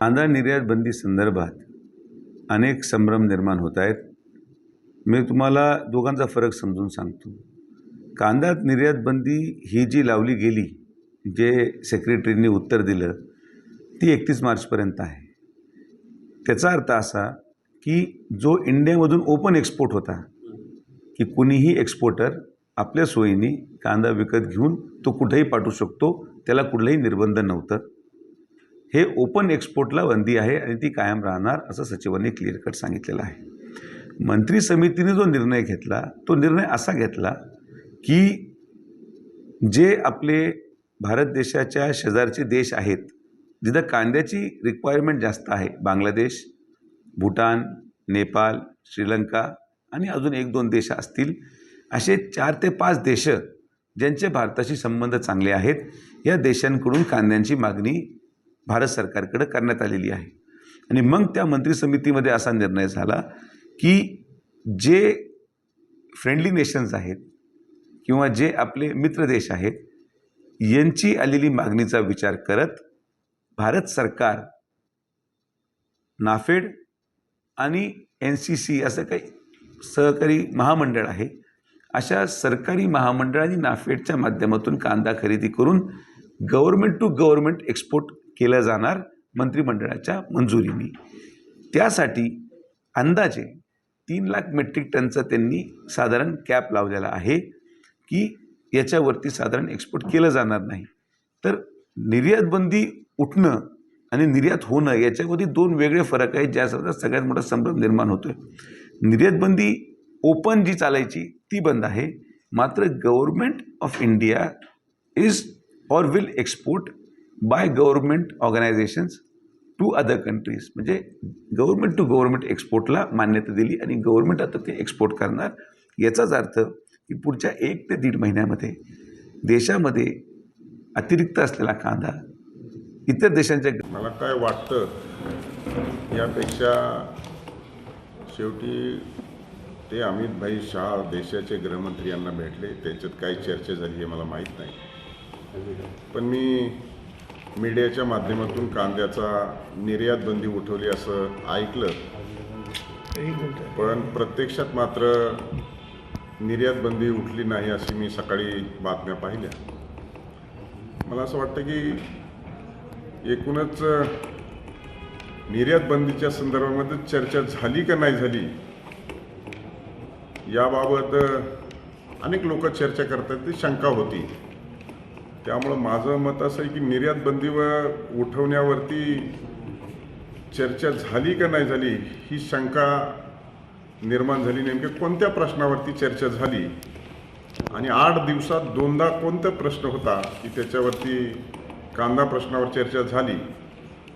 कांदा निर्यात बंदी संदर्भात अनेक संभ्रम निर्माण होत आहेत. मी तुम्हाला दोघांचा फरक समजून सांगतो. कांदा निर्यात बंदी ही जी लावली गेली जे सेक्रेटरींनी उत्तर दिलं ती एकतीस मार्चपर्यंत आहे. त्याचा अर्थ असा की जो इंडियामधून ओपन एक्सपोर्ट होता की कुणीही एक्सपोर्टर आपल्या सोयीने कांदा विकत घेऊन तो कुठेही पाठवू शकतो त्याला कुठलंही निर्बंध नव्हतं. हे ओपन एक्सपोर्टला बंदी आहे आणि ती कायम राहणार असं सचिवांनी क्लिअर कट सांगितलेलं आहे. मंत्री समितीने जो निर्णय घेतला तो निर्णय असा घेतला की जे आपले भारत देशाच्या शेजारचे देश आहेत जिथं कांद्याची रिक्वायरमेंट जास्त आहे बांगलादेश भूटान नेपाळ श्रीलंका आणि अजून एक दोन देश असतील असे चार ते पाच देश ज्यांचे भारताशी संबंध चांगले आहेत या देशांकडून कांद्यांची मागणी भारत सरकारकडे करण्यात आलेली आहे. आणि मग त्या मंत्री समितीमध्ये असा निर्णय झाला की जे फ्रेंडली नेशन्स आहेत किंवा जे आपले मित्र देश आहेत यांची आलेली मागणीचा विचार करत भारत सरकार नाफेड आणि एन सी सी असं काही सहकारी महामंडळ आहे अशा सरकारी महामंडळ आणि नाफेडच्या माध्यमातून कांदा खरेदी करून गव्हर्मेंट टू गव्हर्मेंट एक्सपोर्ट केलं जाणार मंत्रिमंडळाच्या मंजुरीने. त्यासाठी अंदाजे तीन लाख मेट्रिक टनचा त्यांनी साधारण कॅप लावलेला आहे की याच्यावरती साधारण एक्सपोर्ट केलं जाणार नाही. तर निर्यातबंदी उठणं आणि निर्यात होणं याच्यामध्ये दोन वेगळे फरक आहेत ज्यासारखा सगळ्यात मोठा संभ्रम निर्माण होतो आहे निर्यात बंदी ओपन जी चालायची ती बंद आहे. मात्र government of India is or will export by government organisations to other countries म्हणजे गव्हर्मेंट टू गव्हर्मेंट एक्सपोर्टला मान्यता दिली आणि गव्हर्मेंट आता ते एक्सपोर्ट करणार. याचाच अर्थ की पुढच्या एक ते दीड महिन्यामध्ये देशामध्ये अतिरिक्त असलेला कांदा इतर देशांच्या मला काय वाटतं यापेक्षा शेवटी ते अमित भाई शहा देशाचे गृहमंत्री यांना भेटले. त्याच्यात काही चर्चा झाली हे मला माहीत नाही. पण मी मीडियाच्या माध्यमातून कांद्याचा निर्यात बंदी उठवली असं ऐकलं. पण प्रत्यक्षात मात्र निर्यात बंदी उठली नाही अशी मी सकाळी बातम्या पाहिल्या. मला असं वाटतं की एकूणच निर्यात बंदीच्या संदर्भामध्ये चर्चा झाली का नाही झाली याबाबत अनेक लोक चर्चा करतात ती शंका होती. त्यामुळं माझं मत असं आहे की निर्यात बंदीवर उठवण्यावरती चर्चा झाली का नाही झाली ही शंका निर्माण झाली नेमक्या कोणत्या प्रश्नावरती चर्चा झाली? आणि आठ दिवसात दोनदा कोणता प्रश्न होता की त्याच्यावरती कांदा प्रश्नावर चर्चा झाली?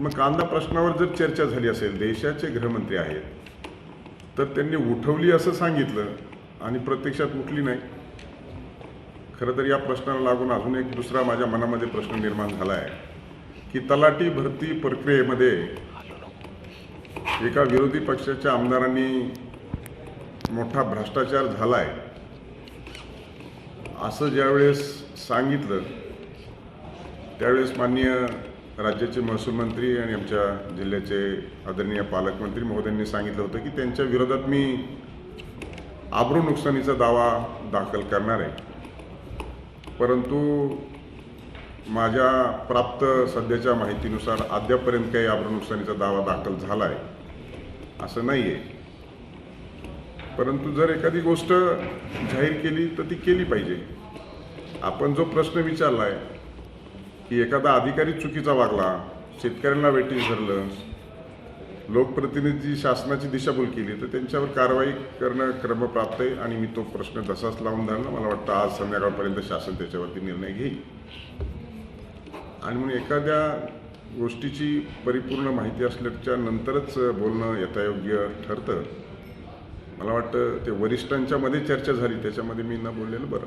मग कांदा प्रश्नावर जर चर्चा झाली असेल देशाचे गृहमंत्री आहेत तर त्यांनी उठवली असं सांगितलं आणि प्रत्यक्षात उठली नाही. खरं तर या प्रश्नाला लागून अजून एक दुसरा माझ्या मनामध्ये प्रश्न निर्माण झाला आहे की तलाठी भरती प्रक्रियेमध्ये एका विरोधी पक्षाच्या आमदारांनी मोठा भ्रष्टाचार झाला आहे असं ज्यावेळेस सांगितलं त्यावेळेस माननीय राज्याचे महसूल मंत्री आणि आमच्या जिल्ह्याचे आदरणीय पालकमंत्री महोदयांनी सांगितलं होतं की त्यांच्या विरोधात मी आब्रू नुकसानीचा दावा दाखल करणार आहे. परंतु माझ्या प्राप्त सध्याच्या माहितीनुसार अद्यापर्यंत काही आबरू नुकसानीचा दावा दाखल झाला आहे असं नाही आहे परंतु जर एखादी गोष्ट जाहीर केली तर ती केली पाहिजे. आपण जो प्रश्न विचारला आहे की एखादा अधिकारी चुकीचा वागला शेतकऱ्यांना वेटीस धरलं लोकप्रतिनिधी शासनाची दिशाभूल केली तर त्यांच्यावर कारवाई करणं क्रमप्राप्त आहे आणि मी तो प्रश्न तसाच लावून धरला मला वाटतं आज संध्याकाळपर्यंत शासन त्याच्यावरती निर्णय घेईल. आणि म्हणून एखाद्या गोष्टीची परिपूर्ण माहिती असल्याच्या नंतरच बोलणं यथायोग्य ठरतं. मला वाटतं ते वरिष्ठांच्या मध्ये चर्चा झाली त्याच्यामध्ये मी न बोललेलं बरं.